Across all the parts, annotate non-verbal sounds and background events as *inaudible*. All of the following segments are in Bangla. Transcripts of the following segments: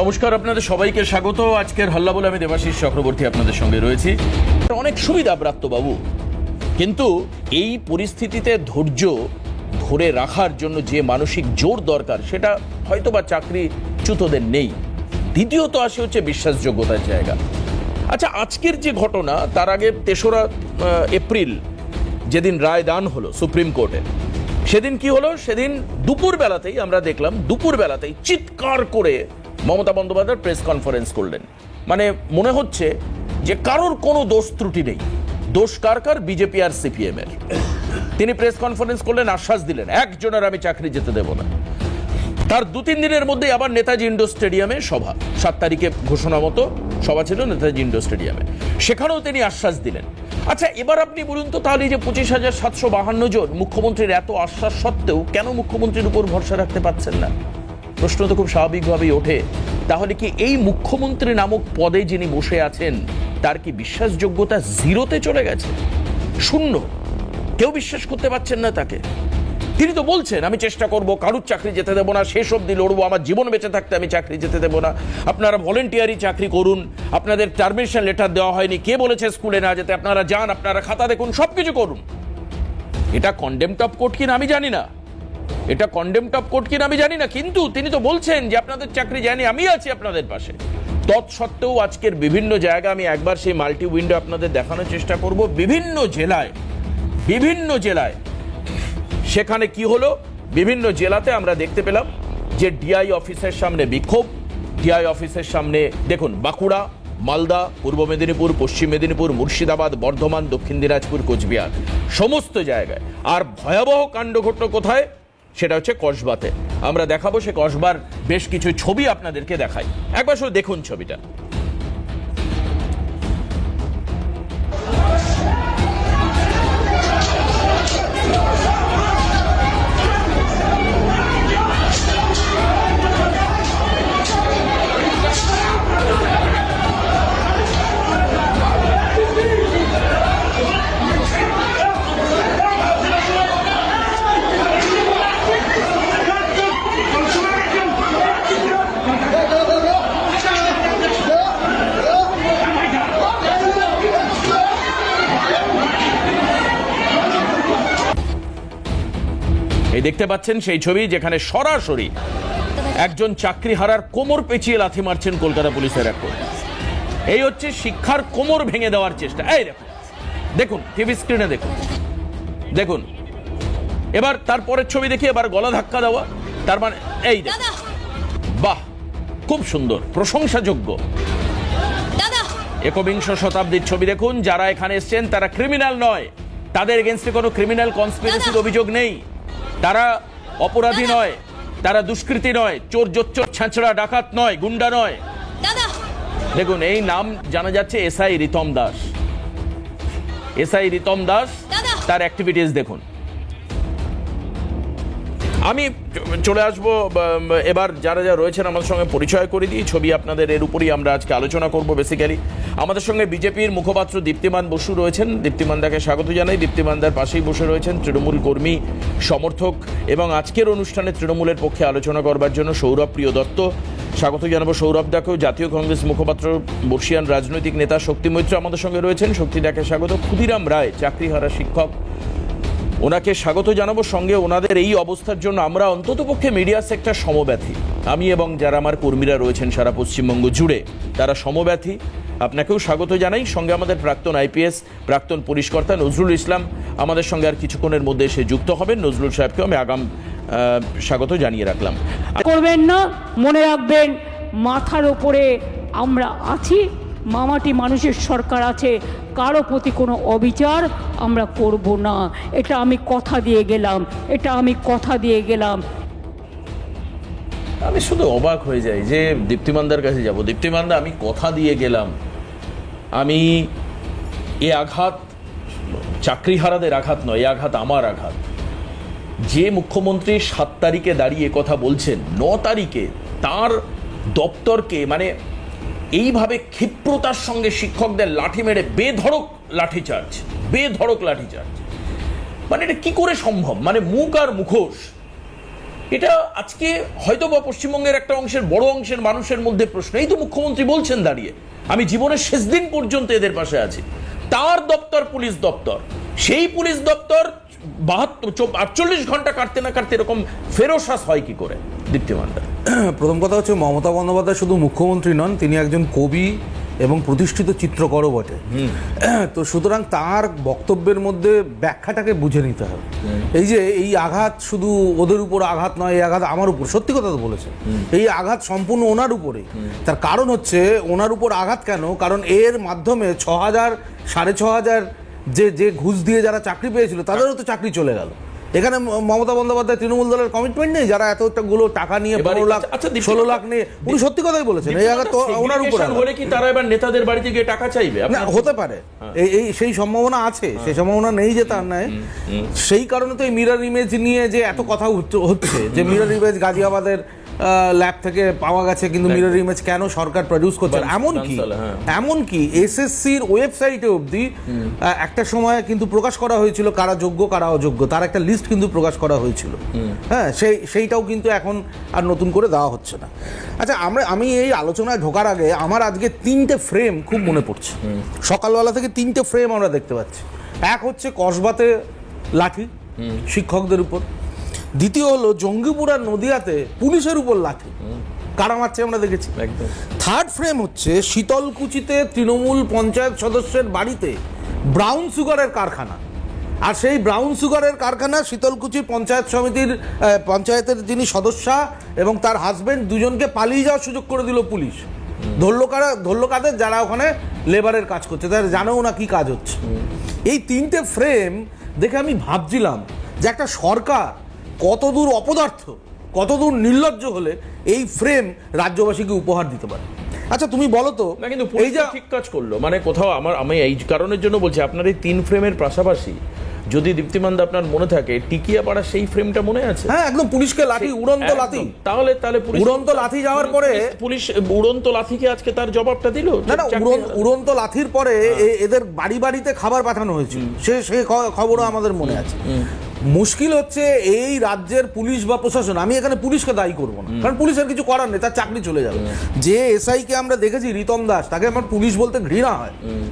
নমস্কার আপনাদের সবাইকে, স্বাগত। আজকের হাল্লা বলে আমি দেবাশিস চক্রবর্তী আপনাদের সঙ্গে রয়েছি। অনেক সুবিধা বাবু। কিন্তু এই পরিস্থিতিতে ধৈর্য ধরে রাখার জন্য যে মানসিক জোর দরকার, সেটা হয়তো বা চাকরি চ্যুতদের নেই। দ্বিতীয়ত আসে হচ্ছে বিশ্বাসযোগ্যতার জায়গা। আচ্ছা আজকের যে ঘটনা, তার আগে তেসরা এপ্রিল যেদিন রায় দান হলো সুপ্রিম কোর্টে, সেদিন কি হলো? সেদিন দুপুর বেলাতেই আমরা দেখলাম দুপুর বেলাতেই চিৎকার করে মমতা বন্দ্যোপাধ্যায় প্রেস কনফারেন্স করলেন। মানে মনে হচ্ছে যে কারোর কোনো দোষ ত্রুটি নেই। দোষ কার কার? বিজেপি আর সিপিএম এর। তিনি প্রেস কনফারেন্স করলেন, আশ্বাস দিলেন, একজনের আমি চাকরি যেতে দেব না। তার দু তিন দিনের মধ্যেই আবার নেতাজি ইন্ডোর স্টেডিয়ামে সভা। সাত তারিখে ঘোষণা মতো সভা ছিল নেতাজি ইন্ডোর স্টেডিয়ামে। সেখানেও তিনি আশ্বাস দিলেন। আচ্ছা এবার আপনি বলুন তো তাহলে যে পঁচিশ হাজার সাতশো বাহান্ন জন মুখ্যমন্ত্রীর এত আশ্বাস সত্ত্বেও কেন মুখ্যমন্ত্রীর উপর ভরসা রাখতে পারছেন না? প্রশ্ন তো খুব স্বাভাবিকভাবেই ওঠে। তাহলে কি এই মুখ্যমন্ত্রী নামক পদে যিনি বসে আছেন, তার কি বিশ্বাসযোগ্যতা জিরোতে চলে গেছে? শূন্য। কেউ বিশ্বাস করতে পারছেন না তাকে। তিনি তো বলছেন, আমি চেষ্টা করব, কারুর চাকরি যেতে দেবো না, শেষ অবধি লড়বো, আমার জীবন বেঁচে থাকতে আমি চাকরি যেতে দেবো না। আপনারা ভলেন্টিয়ারি চাকরি করুন, আপনাদের টার্মিনেশন লেটার দেওয়া হয়নি, কে বলেছে স্কুলে না যেতে? আপনারা যান, আপনারা খাতা দেখুন সব কিছু করুন। এটা কন্ডেম টপ কোর্ট কিনা আমি জানি না। এটা কন্ডেম টপ কোর্ট কিনা আমি জানি না, কিন্তু তিনি তো বলছেন যে আপনাদের চাকরি জানি, আমি আছি আপনাদের পাশে। তৎসত্ত্বেও আজকের বিভিন্ন জায়গা আমি একবার সেই মাল্টি উইন্ডো আপনাদের দেখানোর চেষ্টা করব। বিভিন্ন জেলায় বিভিন্ন জেলায়। সেখানে কি হলো? বিভিন্ন জেলাতে আমরা দেখতে পেলাম যে ডিআই অফিসের সামনে বিক্ষোভ। ডিআই অফিসের সামনে দেখুন, বাঁকুড়া, মালদা, পূর্ব মেদিনীপুর, পশ্চিম মেদিনীপুর, মুর্শিদাবাদ, বর্ধমান, দক্ষিণ দিনাজপুর, কোচবিহার। সমস্ত জায়গায়। আর ভয়াবহ কাণ্ড ঘটল কোথায়? সেটা হচ্ছে কসবাতে। আমরা দেখাবো সে কসবার বেশ কিছু ছবি আপনাদেরকে দেখাই। একবার শুধু দেখুন ছবিটা। দেখতে পাচ্ছেন সেই ছবি যেখানে সরাসরি একজন চাকরি হারার কোমর পেঁচিয়ে লাথি মারছেন কলকাতা পুলিশের এক। এই হচ্ছে শিক্ষার কোমর ভেঙে দেওয়ার চেষ্টা। এই দেখুন দেখুন টিভি স্ক্রিনে দেখুন। দেখুন এবার তারপরের ছবি দেখি এবার গলা ধাক্কা দেওয়া। তার মানে এই দেখুন। বাহ খুব সুন্দর প্রশংসাযোগ্য। একবিংশ শতাব্দীর ছবি দেখুন যারা এখানে এসছেন তারা ক্রিমিনাল নয়। তাদের এগেনস্টে কোনো ক্রিমিনাল কনস্পিরেসির অভিযোগ নেই। তারা অপরাধী নয় তারা দুষ্কৃতী নয় চোর জোচ্চোর ছাঁচড়া ডাকাত নয় গুন্ডা নয়। দেখুন এই নাম জানা যাচ্ছে এসআই রিতম দাস। এসআই রিতম দাস তার অ্যাক্টিভিটিস দেখুন। আমি চলে আসব এবার যারা যারা রয়েছেন আমাদের সঙ্গে পরিচয় করে দিই। ছবি আপনাদের এর উপরই আমরা আজকে আলোচনা করব বেসিক্যালি আমাদের সঙ্গে বিজেপির মুখপাত্র দীপ্তিমান বসু রয়েছেন। দীপ্তিমান দাকে স্বাগত জানাই। দীপ্তিমান দার পাশেই বসে রয়েছেন তৃণমূল কর্মী, সমর্থক এবং আজকের অনুষ্ঠানে তৃণমূলের পক্ষে আলোচনা করবার জন্য সৌরভ প্রিয় দত্ত। স্বাগত জানাব সৌরভ দাকেও। জাতীয় কংগ্রেস মুখপাত্র, বর্ষিয়ান রাজনৈতিক নেতা শক্তি মৈত্র আমাদের সঙ্গে রয়েছেন। শক্তি দাকে স্বাগত। ক্ষুদিরাম রায়, চাকরিহারা শিক্ষক। ওনাকে স্বাগত জানাব সঙ্গে ওনাদের এই অবস্থার জন্য। আমরা অন্ততপক্ষে মিডিয়া সেক্টর সমব্যথী। আমি এবং যারা আমার কর্মীরা রয়েছেন সারা পশ্চিমবঙ্গ জুড়ে, তারা সমব্যথী। আপনাকেও স্বাগত জানাই। সঙ্গে আমাদের প্রাক্তন আইপিএস, প্রাক্তন পরিষ্কর্তা নজরুল ইসলাম। আমাদের সঙ্গে আর কিছুক্ষণের মধ্যে এসে যুক্ত হবেন। নজরুল সাহেবকে আমি আগাম স্বাগত জানিয়ে রাখলাম। করবেন না, মনে রাখবেন, মাথার ওপরে আমরা আছি। মামাটি মানুষের সরকার আছে কারও প্রতি কোনো অবিচার আমরা করব না। এটা আমি কথা দিয়ে গেলাম। এটা আমি কথা দিয়ে গেলাম। আমি শুধু অবাক হয়ে যাই যে দীপ্তিমানদার কাছে যাব। দীপ্তিমানদা আমি কথা দিয়ে গেলাম। আমি এ আঘাত, চাকরিহারাদের আঘাত নয়, এ আঘাত আমার আঘাত। যে মুখ্যমন্ত্রী সাত তারিখে দাঁড়িয়ে কথা বলছেন, ন তারিখে তার দপ্তরকে মানে এইভাবে ক্ষিপ্রতার সঙ্গে শিক্ষকদের লাঠি মেরে বেধড়ক লাঠিচার্জ বেধড়ক লাঠিচার্জ। মানে এটা কি করে সম্ভব? মানে মুখ আর মুখোশ। এটা আজকে হয়তো বা পশ্চিমবঙ্গের একটা অংশের বড় অংশের মানুষের মধ্যে প্রশ্ন। এই তো মুখ্যমন্ত্রী বলছেন দাঁড়িয়ে, আমি জীবনের শেষ দিন পর্যন্ত এদের পাশে আছি। তার দপ্তর পুলিশ দপ্তর। সেই পুলিশ দপ্তর বাহাত্তর আটচল্লিশ ঘণ্টা কাটতে না কাটতে এরকম ফেরোসাস হয় কি করে দীপ্তিমানটা *clears throat* প্রথম কথা হচ্ছে মমতা বন্দ্যোপাধ্যায় শুধু মুখ্যমন্ত্রী নন তিনি একজন কবি এবং প্রতিষ্ঠিত চিত্রকরও বটে। *clears throat* তো সুতরাং তার বক্তব্যের মধ্যে ব্যাখ্যাটাকে বুঝে নিতে হবে। এই যে এই আঘাত শুধু ওদের উপর আঘাত নয় এই আঘাত আমার উপর সত্যি কথা তো বলেছে। এই আঘাত সম্পূর্ণ ওনার উপরে। তার কারণ হচ্ছে ওনার উপর আঘাত কেন? কারণ এর মাধ্যমে ছ হাজার সাড়ে ছ হাজার যে যে ঘুষ দিয়ে যারা চাকরি পেয়েছিল তাদেরও তো চাকরি চলে গেল। এখানে মমতা বন্দ্যোপাধ্যায় তৃণমূল দলের কমিটমেন্ট নেই যারা এতগুলো টাকা নিয়ে পনেরো লাখ আচ্ছা, আচ্ছা, ষোলো লাখ নিয়ে উনি সত্যি কথাই বলেছেন এই তো ওনার উপর হলে কি তারা এবার নেতাদের বাড়িতে গিয়ে টাকা চাইবে? না হতে পারে। এই এই সেই সম্ভাবনা আছে সেই সম্ভাবনা নেই যে তার নয় সেই কারণে তো এই মিরর ইমেজ নিয়ে যে এত কথা হচ্ছে যে মিরর ইমেজ গাজিয়াবাদের ল্যাব থেকে পাওয়া গেছে কিন্তু মিরর ইমেজ কেন সরকার প্রডিউস করছে? এমনকি হ্যাঁ। এমনকি এসএসসির ওয়েবসাইটে অবধি একটা সময় কিন্তু প্রকাশ করা হয়েছিল কারা যোগ্য কারা অযোগ্য। তার একটা লিস্ট কিন্তু প্রকাশ করা হয়েছিল। হ্যাঁ সেই সেইটাও কিন্তু এখন আর নতুন করে দেওয়া হচ্ছে না। আচ্ছা আমরা আমি এই আলোচনায় ঢোকার আগে আমার আজকে তিনটে ফ্রেম খুব মনে পড়ছে। সকালবেলা থেকে তিনটে ফ্রেম আমরা দেখতে পাচ্ছি। এক হচ্ছে কসবাতে লাঠি শিক্ষকদের উপর। দ্বিতীয় হলো জঙ্গিপুর আর নদিয়াতে পুলিশের উপর লাঠি। কারা মারছে আমরা দেখেছি। থার্ড ফ্রেম হচ্ছে শীতলকুচিতে তৃণমূল পঞ্চায়েত সদস্যের বাড়িতে ব্রাউন সুগারের কারখানা। আর সেই ব্রাউন সুগারের কারখানা শীতলকুচি পঞ্চায়েত সমিতির পঞ্চায়েতের যিনি সদস্যা এবং তার হাজবেন্ড দুজনকে পালিয়ে যাওয়ার সুযোগ করে দিল পুলিশ। ধরলো কারা ধরলো কাদের? যারা ওখানে লেবারের কাজ করছে। তারা জানেও না কি কাজ হচ্ছে? এই তিনটে ফ্রেম দেখে আমি ভাবছিলাম যে একটা সরকার কতদূর অপদার্থ কতদূর নির্লজ্জ হলে এই ফ্রেম রাজ্যবাসীকে উপহার দিতে পারে? আচ্ছা তুমি বলো তো না কিন্তু এই যে ঠিক কাজ করল। মানে কোথাও আমার আমি এই কারণের জন্য বলছি আপনার এই তিন ফ্রেমের পাশাপাশি যদি দীপ্তিমান্দ আপনার মনে থাকে টিকিয়া পাড়া সেই ফ্রেমটা মনে আছে? হ্যাঁ একদম পুলিশকে লাঠি উড়ন্ত। লাঠি। তাহলে তাহলে উড়ন্ত লাথি যাওয়ার পরে- পুলিশ উড়ন্ত লাথিকে আজকে তার জবাবটা দিল? না না উড়ন্ত লাঠির পরে এ- এদের বাড়ি বাড়িতে খাবার পাঠানো হয়েছিল। সে সেই খ- খবরও আমাদের মনে আছে। মুশকিল হচ্ছে এই রাজ্যের পুলিশ বা প্রশাসন আমি এখানে পুলিশকে দায়ী করব না। কারণ পুলিশের কিছু করার নেই তার চাকরি চলে যাবে। যে এসআই কে আমরা দেখেছি রিতম দাস তাকে আমার পুলিশ বলতে ঘৃণা হয়।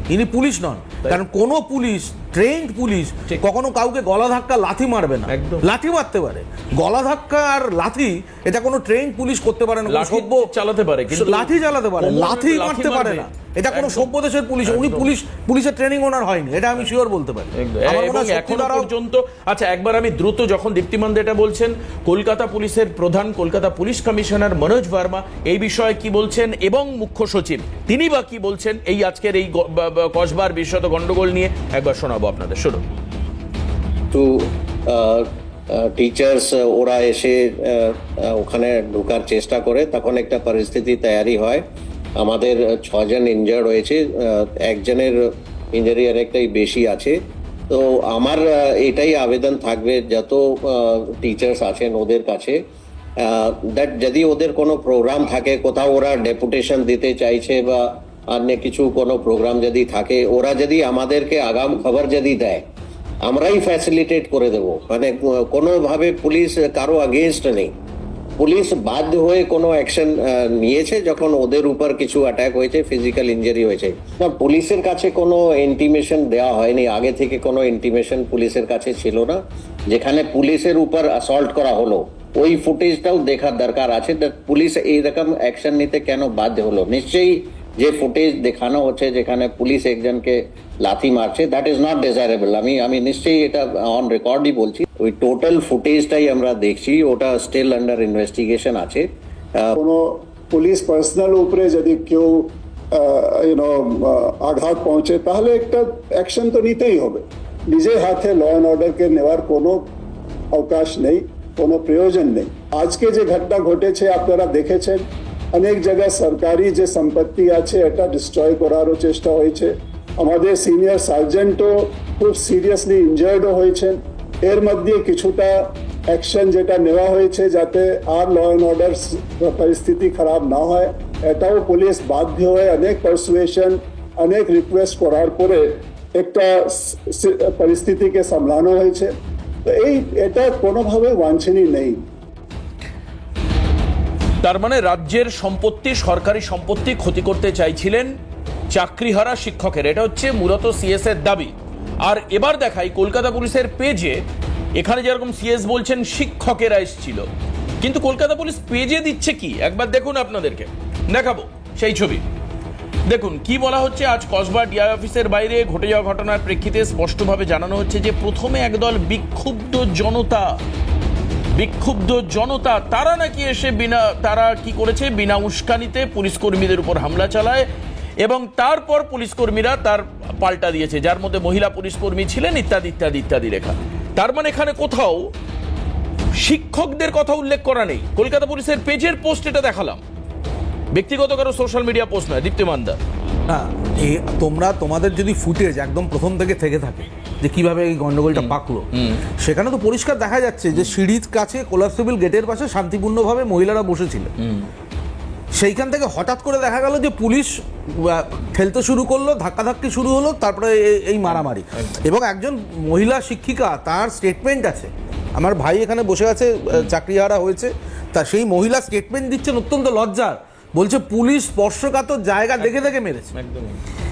ইনি পুলিশ নন। কারণ কোনো পুলিশ ট্রেন্ড পুলিশ। কখনো কাউকে গলা ধাক্কা লাথি মারবে না। একদম। লাথি মারতে পারে। গলা ধাক্কা আর লাথি এটা কোনো ট্রেন পুলিশ করতে পারে না চালাতে পারে, লাঠি চালাতে পারে লাথি লাথি মারতে পারে না। এটা কোনো সভ্য দেশের পুলিশ উনি পুলিশ পুলিশের ট্রেনিং ওনার হয়নি এটা আমি শিওর বলতে পারি। মনে হয় এখনও পর্যন্ত আচ্ছা একবার আমি দ্রুত যখন দীপ্তিমান্দ এটা বলছেন কলকাতা পুলিশের প্রধান কলকাতা পুলিশ কমিশনার মনোজ ভার্মা এই বিষয়ে কি বলছেন এবং মুখ্য সচিব তিনি বা কি বলছেন এই আজকের এই কসবার বিশ্বত গন্ডগোল নিয়ে একবার শোনাবো আপনাদের। শুনুন। টু টিচার্স ওরা এসে ওখানে ঢোকার চেষ্টা করে তখন একটা পরিস্থিতি তৈরি হয়। আমাদের ছজন ইনজার্ড হয়েছে আহ, একজনের ইঞ্জারি অনেকটাই বেশি আছে। তো আমার এটাই আবেদন থাকবে যত টিচার্স আছেন ওদের কাছে। দ্যাট যদি ওদের কোনো প্রোগ্রাম থাকে কোথাও ওরা ডেপুটেশন দিতে চাইছে বা অন্য কিছু কোনো প্রোগ্রাম যদি থাকে ওরা যদি আমাদেরকে আগাম খবর যদি দেয় আমরাই ফ্যাসিলিটেট করে দেব। মানে কোনোভাবে পুলিশ কারও আগেনস্ট নেই। পুলিশ বাধ্য হয়ে কোনো অ্যাকশন নিয়েছে যখন ওদের উপর কিছু অ্যাটাক হয়েছে ফিজিক্যাল ইনজারি হয়েছে? না, পুলিশের কাছে কোনো ইন্টিমেশন দেওয়া হয়নি। আগে থেকে কোনো ইন্টিমেশন পুলিশের কাছে ছিল না। যেখানে পুলিশের উপর অ্যাসল্ট করা হলো, ওই ফুটেজটাও দেখার দরকার আছে। পুলিশ এইরকম অ্যাকশন নিতে কেন বাধ্য হলো? নিশ্চয়ই যে ফুটেজ দেখানো হচ্ছে, যেখানে পুলিশ একজনকে লাথি মারছে দ্যাট ইজ নট ডিজায়ারেবল আমি আমি নিশ্চয়ই এটা অন রেকর্ডই বলছি। ওই টোটাল ফুটেজটাই আমরা দেখছি ওটা স্টিল আন্ডার ইনভেস্টিগেশন আছে। আহ, কোনো পুলিশ পার্সোনাল উপরে যদি কেউ ইউনো আঘাত পৌঁছে তাহলে একটা অ্যাকশন তো নিতেই হবে। নিজের হাতে ল অ্যান্ড অর্ডারকে নেওয়ার কোনো অবকাশ নেই কোনো প্রয়োজন নেই। আজকে যে ঘটনা ঘটেছে আপনারা দেখেছেন অনেক জায়গায় সরকারি যে সম্পত্তি আছে এটা ডিস্ট্রয় করারও চেষ্টা হয়েছে। আমাদের সিনিয়র সার্জেন্টও খুব সিরিয়াসলি ইনজার্ডও হয়েছেন। এর মধ্যে কিছুটা অ্যাকশন যেটা নেওয়া হয়েছে যাতে আর ল অ্যান্ড অর্ডার পরিস্থিতি খারাপ না হয়, এটাও পুলিশ বাধ্য হয়ে অনেক পারসুয়েশন অনেক রিকোয়েস্ট করার পরে একটা পরিস্থিতিকে সামলানো হয়েছে। তো এই, এটা কোনোভাবে বাঞ্ছনীয় নেই। তার মানে রাজ্যের সম্পত্তি, সরকারি সম্পত্তি ক্ষতি করতে চাইছিলেন চাকরিহারা শিক্ষকের। এটা হচ্ছে মূলত সিএস এর দাবি। আর এবার দেখাই কলকাতা পুলিশের পেজে, এখানে যেরকম সিএস বলছেন, শিক্ষকেরা এসেছিল। কিন্তু কলকাতা পুলিশ পেজে দিচ্ছে কি? একবার দেখুন আপনাদেরকে। দেখাবো সেই ছবি। দেখুন, কি বলা হচ্ছে? আজ কসবা ডিআই অফিসের বাইরে ঘটে যাওয়া ঘটনার প্রেক্ষিতে স্পষ্টভাবে জানানো হচ্ছে যে প্রথমে একদল বিক্ষুব্ধ জনতা বিক্ষুব্ধ জনতা, তারা নাকি এসে বিনা, তারা কি করেছে? বিনা উস্কানিতে পুলিশ কর্মীদের উপর হামলা চালায়। এবং তারপর পুলিশকর্মীরা তার পাল্টা দিয়েছে যার মধ্যে মহিলা পুলিশকর্মী ছিলেন ইত্যাদি ইত্যাদি ইত্যাদি লেখা। তার মানে এখানে কোথাও শিক্ষকদের কথা উল্লেখ করা নেই। কলকাতা পুলিশের পেজের পোস্ট এটা দেখালাম। ব্যক্তিগত কারও সোশ্যাল মিডিয়া পোস্ট নয় দীপ্তিমান দা না এ তোমরা তোমাদের যদি ফুটেজ একদম প্রথম থেকে থেকে থাকে যে কীভাবে এই গন্ডগোলটা পাকলো সেখানে তো পরিষ্কার দেখা যাচ্ছে যে সিঁড়ির কাছে কোলাপসেবল গেটের পাশে শান্তিপূর্ণভাবে মহিলারা বসেছিল সেইখান থেকে হঠাৎ করে দেখা গেল যে পুলিশ ফেলতে শুরু করল ধাক্কাধাক্কি শুরু হলো তারপরে এই মারামারি। এবং একজন মহিলা শিক্ষিকা তার স্টেটমেন্ট আছে। আমার ভাই এখানে বসে আছে চাকরিহারা হয়েছে তা সেই মহিলা স্টেটমেন্ট দিচ্ছেন অত্যন্ত লজ্জার। বলছে পুলিশ স্পর্শকাতর জায়গা দেখে দেখে মেরেছে।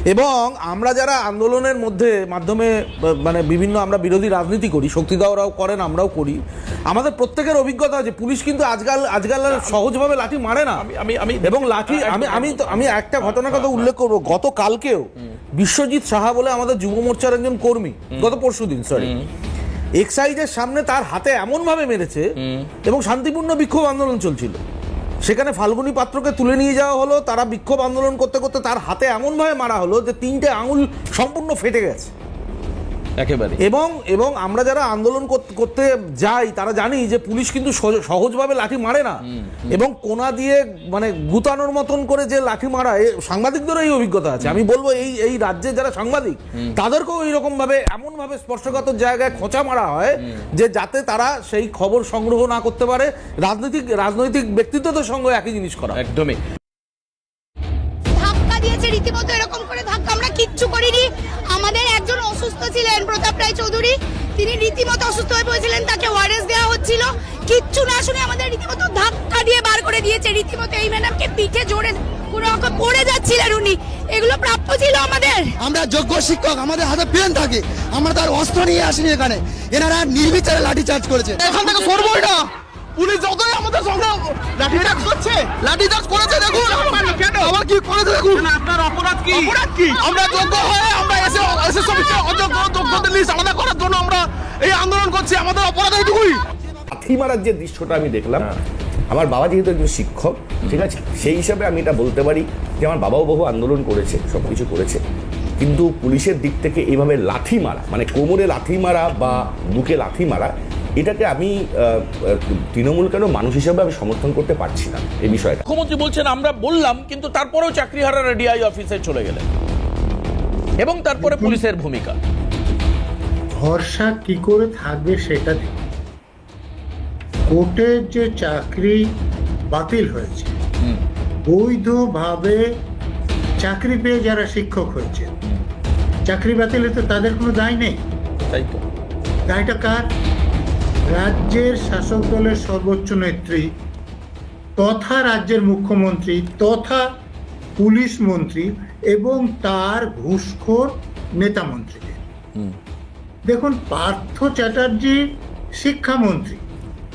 এবং আমরা যারা আন্দোলনের মধ্যে মাধ্যমে মানে বিভিন্ন আমরা বিরোধী রাজনীতি করি শক্তিদাওরাও করেন আমরাও করি আমাদের প্রত্যেকের অভিজ্ঞতা আছে পুলিশ কিন্তু আজকাল আজকাল সহজভাবে লাঠি মারে না। আমি- আমি- আমি- এবং লাঠি আমি আমি তো আমি একটা ঘটনার কথা উল্লেখ করব গতকালকেও বিশ্বজিৎ সাহা বলে আমাদের যুব মোর্চার একজন কর্মী গত পরশু দিন সরি এক্সাইজের সামনে তার হাতে এমন ভাবে মেরেছে এবং শান্তিপূর্ণ বিক্ষোভ আন্দোলন চলছিল। সেখানে ফাল্গুনী পাত্রকে তুলে নিয়ে যাওয়া হলো, তারা বিক্ষোভ আন্দোলন করতে করতে তার হাতে এমনভাবে মারা হলো যে তিনটে আঙুল সম্পূর্ণ ফেটে গেছে। একেবারে এবং এবং আমরা যারা আন্দোলন করতে যাই তারা জানি যে পুলিশ কিন্তু সহজ- সহজভাবে লাঠি মারে না। এবং কোনা দিয়ে মানে গুতানোর মতন করে যে লাঠি মারা সাংবাদিকদেরও এই অভিজ্ঞতা আছে। আমি বলব এই এই রাজ্যে যারা সাংবাদিক তাদেরকেও এইরকম ভাবে এমন ভাবে স্পর্শকাতর জায়গায় খোঁচা মারা হয় যে যাতে তারা সেই খবর সংগ্রহ না করতে পারে। রাজনৈতিক রাজনৈতিক ব্যক্তিত্বদের সঙ্গে একই জিনিস করা। একদমই। ধাক্কা দিয়েছে রীতিমতো এরকম করে ধাক্কা আমরা কিচ্ছু করিনি। অসুস্থ ছিলেন প্রতাপ রায় চৌধুরী। তিনি রীতিমতো অসুস্থ হয়ে পড়েছিলেন তাকে ওয়ারেস দেওয়া হচ্ছিল। কিচ্ছু না শুনে আমাদের রীতিমতো ধাক্কা দিয়ে বার করে দিয়েছে রীতিমতো এই ম্যাডামকে পিঠে জোরে পড়ে যাচ্ছিলেন উনি। এগুলো প্রাপ্য ছিল আমাদের। আমরা যোগ্য শিক্ষক আমাদের হাতে পেন থাকে। আমরা তার অস্ত্র নিয়ে আসিনি এখানে। এনারা নির্বিচারে লাঠি চার্জ করেছে। এখান থেকে সরবই না পুলিশ যতই আমাদের সঙ্গে লাঠি চার্জ করছে লাঠি চার্জ করেছে দেখুন। কেন আবার কি করেছে দেখুন। আপনার অপরাধ কি? অপরাধ কি? আমরা যোগ্য হয়ে আমরা এসে এসে অযোগ্য যোগ্যদের লিস্ট আলাদা করার জন্য আমরা এই আন্দোলন করছি। আমাদের অপরাধ এইটুকুই। লাথি মারার যে দৃশ্যটা আমি দেখলাম আমার বাবা যেহেতু একজন শিক্ষক ঠিক আছে? সেই হিসাবে আমি এটা বলতে পারি যে আমার বাবাও বহু আন্দোলন করেছে সব কিছু করেছে। কিন্তু পুলিশের দিক থেকে এইভাবে লাঠি মারা মানে কোমরে লাঠি মারা বা বুকে লাথি মারা এটাকে আমি তৃণমূল কেন মানুষ হিসাবে আমি সমর্থন করতে পারছি না এই বিষয়টা মুখ্যমন্ত্রী বলছেন আমরা বললাম কিন্তু তারপরেও চাকরিহারারা ডিআই অফিসে চলে গেলেন। এবং তারপরে পুলিশের ভূমিকা। ভরসা কি করে থাকবে সেটা কোর্টের যে চাকরি বাতিল হয়েছে বৈধভাবে চাকরি পেয়ে যারা শিক্ষক হয়েছে চাকরি বাতিলে তো তাদের কোনো দায় নেই। তাই তো। দায়টা কার? রাজ্যের শাসক দলের সর্বোচ্চ নেত্রী তথা রাজ্যের মুখ্যমন্ত্রী তথা পুলিশ মন্ত্রী এবং তার ঘুষখোর নেতা মন্ত্রীদের দেখুন পার্থ চ্যাটার্জি শিক্ষামন্ত্রী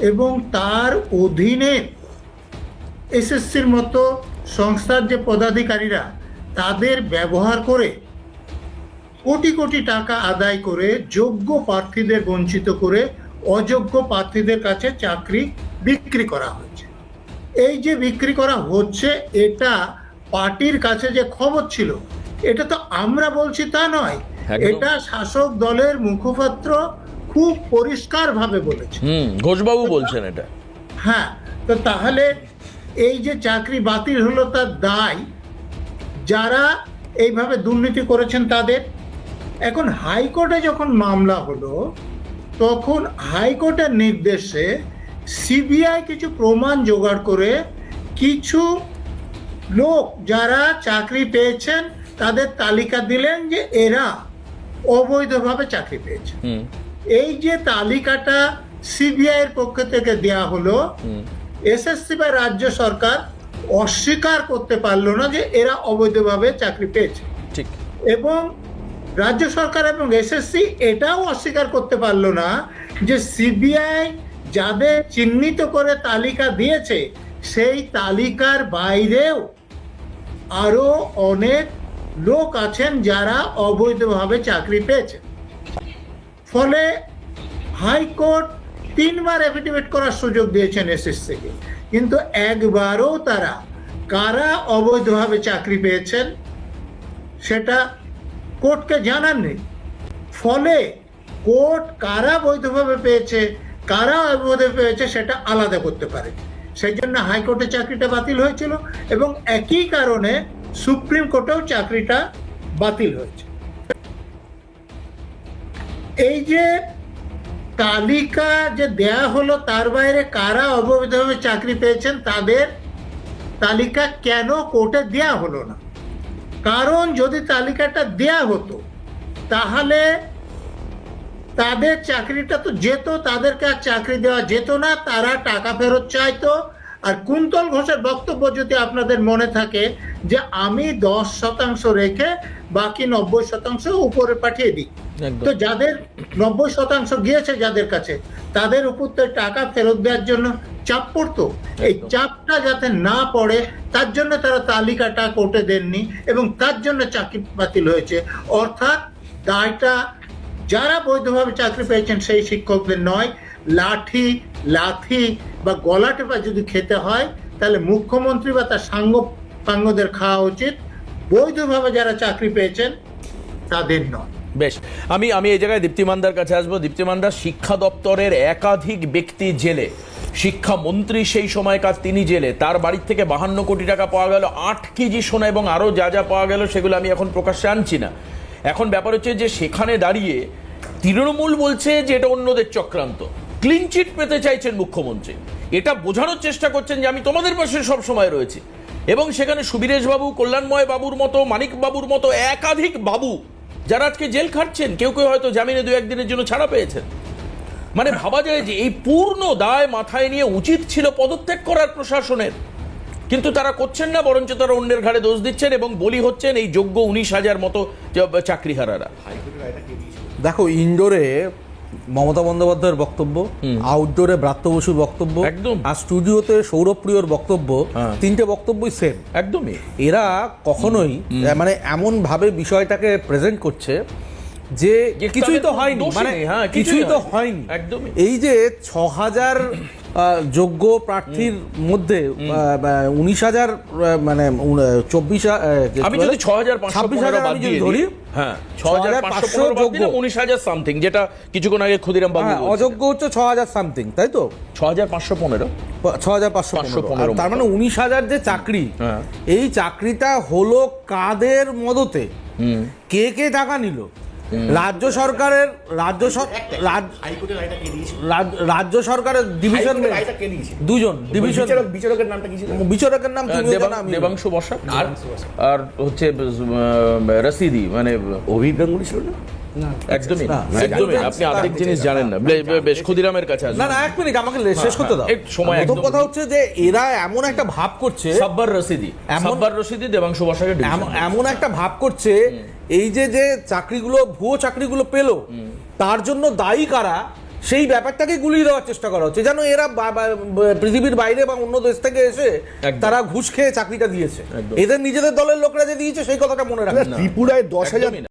এবং তার অধীনে এসএসসির মতো সংস্থার যে পদাধিকারীরা তাদের ব্যবহার করে কোটি কোটি টাকা আদায় করে যোগ্য প্রার্থীদের বঞ্চিত করে অযোগ্য প্রার্থীদের কাছে চাকরি বিক্রি করা হয়েছে। এই যে বিক্রি করা হচ্ছে এটা পার্টির কাছে যে খবর ছিল এটা তো আমরা বলছি তা নয়। এটা শাসক দলের মুখপাত্র খুব পরিষ্কারভাবে বলেছে। ঘোষবাবু বলছেন এটা। হ্যাঁ তো তাহলে এই যে চাকরি বাতিল হলো তার দায় যারা এইভাবে দুর্নীতি করেছেন তাদের। এখন হাইকোর্টে যখন মামলা হলো তখন হাইকোর্টের নির্দেশে সিবিআই কিছু প্রমাণ জোগাড় করে কিছু লোক যারা চাকরি পেয়েছেন তাদের তালিকা দিলেন যে এরা অবৈধভাবে চাকরি পেয়েছে এই যে তালিকাটা সিবিআই এর পক্ষ থেকে দেয়া হলো এসএসসি বা রাজ্য সরকার অস্বীকার করতে পারল না যে এরা অবৈধভাবে চাকরি পেয়েছে। ঠিক। এবং রাজ্য সরকার এবং এসএসসি এটাও অস্বীকার করতে পারল না যে সিবিআই যাদের চিহ্নিত করে তালিকা দিয়েছে, সেই তালিকার বাইরেও আরও অনেক লোক আছেন যারা অবৈধভাবে চাকরি পেয়েছে ফলে হাইকোর্ট তিনবার এফিডেভিট করার সুযোগ দিয়েছেন এসএসসিকে কিন্তু একবারও তারা কারা অবৈধভাবে চাকরি পেয়েছেন, সেটা কোর্টকে জানাননি। ফলে কোর্ট কারা বৈধভাবে পেয়েছে, কারা অবৈধ পেয়েছে সেটা আলাদা করতে পারে সেই জন্য হাইকোর্টে চাকরিটা বাতিল হয়েছিল এবং একই কারণে সুপ্রিম কোর্টেও চাকরিটা বাতিল হয়েছে। এই যে তালিকা যে দেয়া হলো, তার বাইরে কারা অবৈধভাবে চাকরি পেয়েছেন, তাদের তালিকা কেন কোর্টে দেয়া হলো না? কারণ যদি তালিকাটা দেয়া হতো, তাহলে তাদের চাকরিটা তো যেত, তাদেরকে আর চাকরি দেওয়া যেত না, তারা টাকা ফেরত চাইতো আর কুন্তল ঘোষের বক্তব্য যদি আপনাদের মনে থাকে যে আমি দশ শতাংশ রেখে বাকি নব্বই শতাংশ উপরে পাঠিয়ে দিই। তো যাদের নব্বই শতাংশ গিয়েছে যাদের কাছে তাদের উপর তো টাকা ফেরত দেওয়ার জন্য চাপ পড়তো। এই চাপটা যাতে না পড়ে তার জন্য তারা তালিকাটা কোর্টে দেননি এবং তার জন্য চাকরি বাতিল হয়েছে। অর্থাৎ দায়টা যারা বৈধভাবে চাকরি পেয়েছেন সেই শিক্ষকদের নয় লাঠি লাথি বা গলা টেপা যদি খেতে হয় তাহলে মুখ্যমন্ত্রী বা তার সাঙ্গ পাঙ্গদের খাওয়া উচিত। বৈধভাবে যারা চাকরি পেয়েছেন তাদের নয়। বেশ, আমি আমি এই জায়গায় দীপ্তিমানদার কাছে আসব। দীপ্তিমানদা শিক্ষা দপ্তরের একাধিক ব্যক্তি জেলে। শিক্ষামন্ত্রী সেই সময়কার তিনি জেলে। তার বাড়ির থেকে বাহান্ন কোটি টাকা পাওয়া গেল, আট কেজি সোনা এবং আরও যা যা পাওয়া গেল, সেগুলো আমি এখন প্রকাশ্যে আনছি না। এখন ব্যাপার হচ্ছে যে, সেখানে দাঁড়িয়ে তৃণমূল বলছে যে, এটা অন্যদের চক্রান্ত। ক্লিন চিট পেতে চাইছেন মুখ্যমন্ত্রী। এটা বোঝানোর চেষ্টা করছেন যে, আমি তোমাদের পাশে সব সময় রয়েছি। এবং সেখানে সুবীরেশ বাবু কল্যাণময় বাবুর মতো মানিক বাবুর মতো, একাধিক বাবু যারা আজকে জেল খাটছেন, কেউ কেউ হয়তো জামিনে দু একদিনের জন্য ছাড়া পেয়েছেন। মানে ভাবা যায় যে এই পূর্ণ দায় মাথায় নিয়ে উচিত ছিল পদত্যাগ করার প্রশাসনের। কিন্তু তারা করছেন না, বরঞ্চ তারা অন্যের ঘাড়ে দোষ দিচ্ছেন এবং বলি হচ্ছেন এই যোগ্য উনিশ হাজার মতো চাকরিহারারা। দেখো ইনডোরে মমতা বন্দ্যোপাধ্যায়ের বক্তব্য আউটডোরে ব্রাত্য বসুর বক্তব্য একদম। আর স্টুডিওতে সৌরভ প্রিয়র বক্তব্য হ্যাঁ। তিনটে বক্তব্যই সেম একদমই এরা কখনোই মানে এমন ভাবে বিষয়টাকে প্রেজেন্ট করছে যে কিছুই তো হয়নি মানে হ্যাঁ, কিছুই তো হয়নি। একদম একদমই। এই যে ছ হাজার যোগ্য প্রার্থীর মধ্যে উনিশ হাজার মানে চব্বিশ আমি যদি ছ হাজার ছাব্বিশ হাজার বাদ আমি যদি ধরি হ্যাঁ ছ হাজার পাঁচশো 6,500 পনেরো বাদ দিলে যোগ্য। উনিশ হাজার সামথিং যেটা কিছুক্ষণ আগে ক্ষুদিরাম বাবু হ্যাঁ, অযোগ্য হচ্ছে ছ হাজার সামথিং তাই তো? ছ হাজার পাঁচশো পনেরো? ছ হাজার পাঁচশো পনেরো। তার মানে উনিশ হাজার যে চাকরি হ্যাঁ। এই চাকরিটা হলো কাদের মদতে? কে কে টাকা নিল? রাজ্য সরকারের রাজ্য রাজ্য সরকারের ডিভিশন দুজন ডিভিশন বিচারকের নামটা কি বিচারকের নাম দেবাংশু বসাক আর হচ্ছে রসিদি মানে অভিজ্ঞ গাঙ্গুলি ছিল না? একদমই একদমই আপনি না, জিনিস জানেন না বে- বে- বেশ ক্ষুদিরামের কাছে না না এক মিনিট আমাকে শেষ করতে দাও। সময় প্রথম কথা হচ্ছে যে এরা এমন একটা ভাব করছে সাব্বার রসিদি সাব্বার রসিদি দেবাংশু বসাকের এমন একটা ভাব করছে এই যে যে চাকরিগুলো ভুয়ো চাকরিগুলো পেল তার জন্য দায়ী কারা সেই ব্যাপারটাকে গুলিয়ে দেওয়ার চেষ্টা করা হচ্ছে। যেন এরা পৃথিবীর বাইরে বা অন্য দেশ থেকে এসে তারা ঘুষ খেয়ে চাকরিটা দিয়েছে। এদের নিজেদের দলের লোকরা যে দিয়েছে সেই কথাটা মনে রাখবেন না ত্রিপুরায় দশ হাজার।